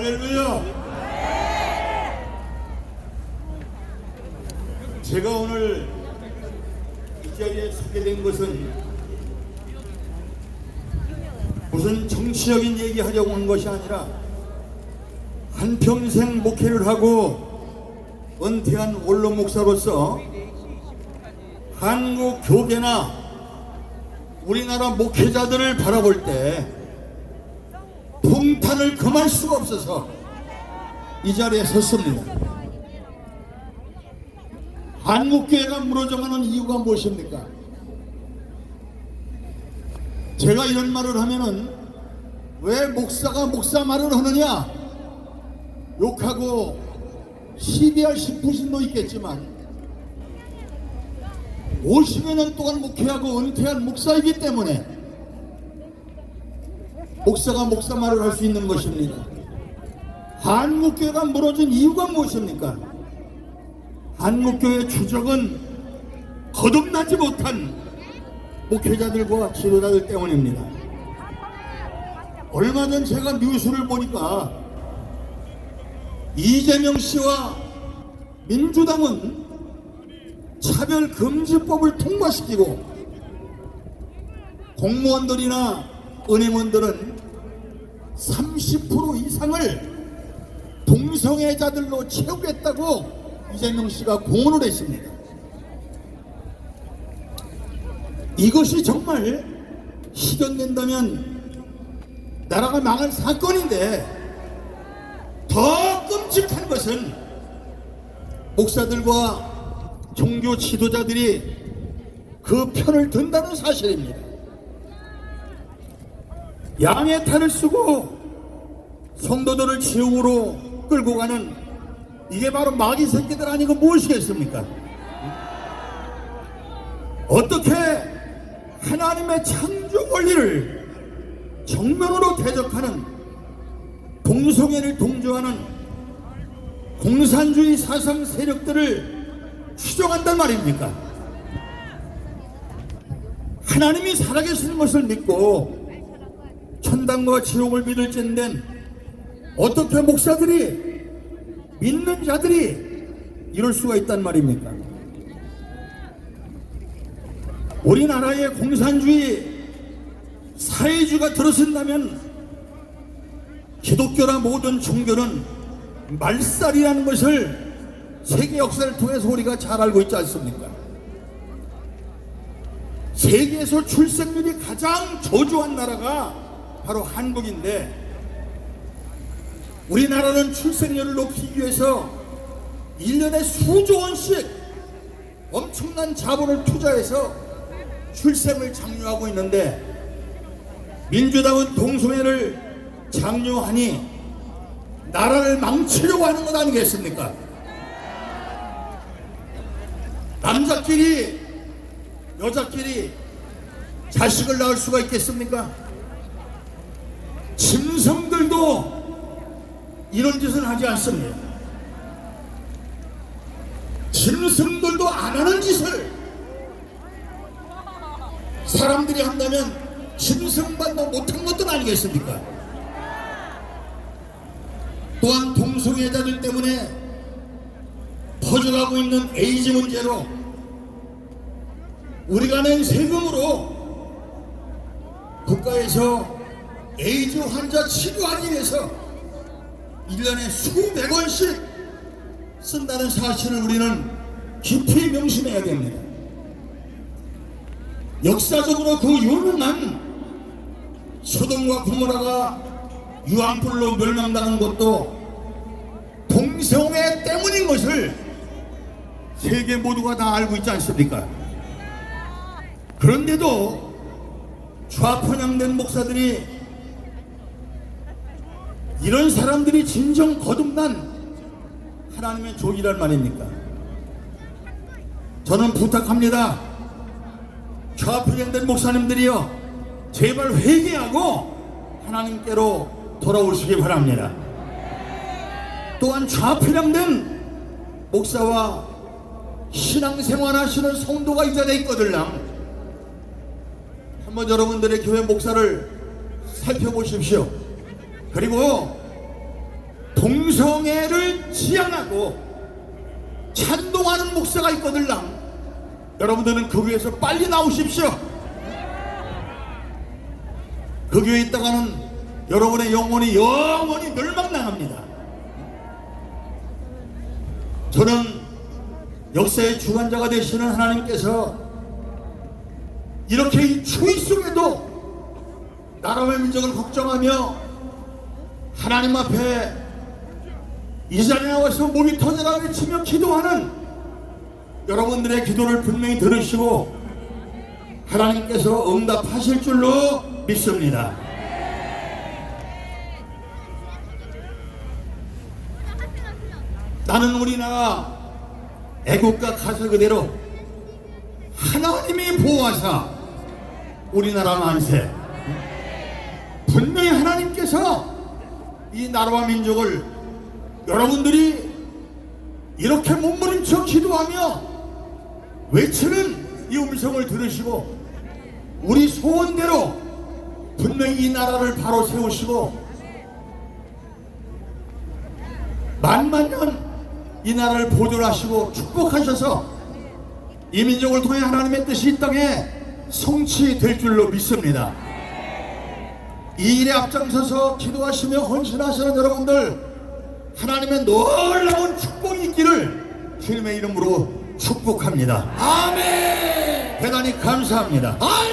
할렐루야. 제가 오늘 이 자리에 서게 된 것은 무슨 정치적인 얘기 하려고 한 것이 아니라 한평생 목회를 하고 은퇴한 원로 목사로서 한국 교계나 우리나라 목회자들을 바라볼 때 풍탄을 금할 수가 없어서 이 자리에 섰습니다. 한국교회가 무너져가는 이유가 무엇입니까? 제가 이런 말을 하면은 왜 목사가 목사 말을 하느냐 욕하고 시비할 싶으신 도 있겠지만 50여 년 동안 목회하고 은퇴한 목사이기 때문에 목사가 목사 말을 할 수 있는 것입니다. 한국교회가 무너진 이유가 무엇입니까? 한국교회 추적은 거듭나지 못한 목회자들과 지도자들 때문입니다. 얼마 전 제가 뉴스를 보니까 이재명 씨와 민주당은 차별금지법을 통과시키고 공무원들이나 은행원들은 30% 이상을 동성애자들로 채우겠다고 이재명 씨가 공언을 했습니다. 이것이 정말 실현된다면 나라가 망할 사건인데 더 끔찍한 것은 목사들과 종교 지도자들이 그 편을 든다는 사실입니다. 양의 탈을 쓰고 성도들을 지옥으로 끌고 가는 이게 바로 마귀 새끼들 아니고 무엇이겠습니까? 어떻게 하나님의 창조 원리를 정면으로 대적하는 동성애를 동조하는 공산주의 사상 세력들을 추종한단 말입니까? 하나님이 살아계시는 것을 믿고 천당과 지옥을 믿을진된 어떻게 목사들이 믿는 자들이 이럴 수가 있단 말입니까? 우리나라의 공산주의 사회주의가 들어선다면 기독교나 모든 종교는 말살이라는 것을 세계 역사를 통해서 우리가 잘 알고 있지 않습니까? 세계에서 출생률이 가장 저조한 나라가 바로 한국인데 우리나라는 출생률을 높이기 위해서 1년에 수조 원씩 엄청난 자본을 투자해서 출생을 장려하고 있는데 민주당은 동성애를 장려하니 나라를 망치려고 하는 것 아니겠습니까? 남자끼리 여자끼리 자식을 낳을 수가 있겠습니까? 짐승들도 이런 짓은 하지 않습니다. 짐승들도 안 하는 짓을 사람들이 한다면 짐승반도 못한 것도 아니겠습니까? 또한 동성애자들 때문에 퍼져가고 있는 에이즈 문제로 우리가 낸 세금으로 국가에서 에이즈 환자 치료하기 위해서 1년에 수백 원씩 쓴다는 사실을 우리는 깊이 명심해야 됩니다. 역사적으로 그 유명한 소돔과 고모라가 유황불로 멸망당한 것도 동성애 때문인 것을 세계 모두가 다 알고 있지 않습니까? 그런데도 좌편향된 목사들이 이런 사람들이 진정 거듭난 하나님의 종이란 말입니까? 저는 부탁합니다. 좌편향된 목사님들이요. 제발 회개하고 하나님께로 돌아오시기 바랍니다. 또한 좌편향된 목사와 신앙생활 하시는 성도가 이 자리에 있거들랑 한번 여러분들의 교회 목사를 살펴보십시오. 그리고 동성애를 지향하고 찬동하는 목사가 있거들랑 여러분들은 그 교회에서 빨리 나오십시오. 그 교회에 있다가는 여러분의 영혼이 영원히 멸망당합니다. 저는 역사의 주관자가 되시는 하나님께서 이렇게 이 추위 속에도 나라와 민족을 걱정하며 하나님 앞에 이 자리에 나와서 몸이 터져라 외치며 기도하는 여러분들의 기도를 분명히 들으시고 하나님께서 응답하실 줄로 믿습니다. 나는 우리 나라 애국가 가사 그대로 하나님이 보호하사 우리나라 만세 분명히 하나님께서 이 나라와 민족을 여러분들이 이렇게 몸부림쳐 기도하며 외치는 이 음성을 들으시고 우리 소원대로 분명히 이 나라를 바로 세우시고 만만년 이 나라를 보존하시고 축복하셔서 이 민족을 통해 하나님의 뜻이 이 땅에 성취될 줄로 믿습니다. 이 일에 앞장서서 기도하시며 헌신하시는 여러분들 하나님의 놀라운 축복이 있기를 주님의 이름으로 축복합니다. 아멘. 대단히 감사합니다. 할렐루야.